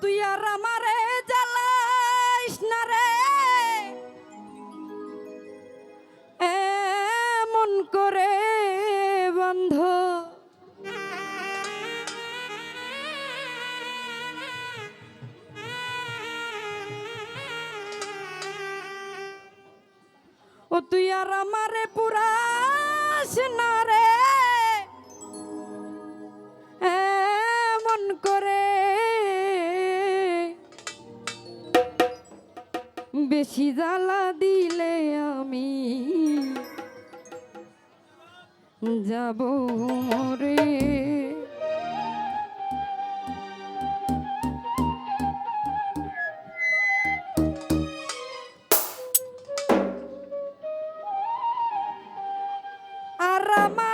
তুই আর আমারে জ্বালাইস না রে। এমন করে বন্ধ। ও তুই আর আমারে পুরাস না রে। বেশি জ্বালা দিলে আমি যাব মরে আর আমারে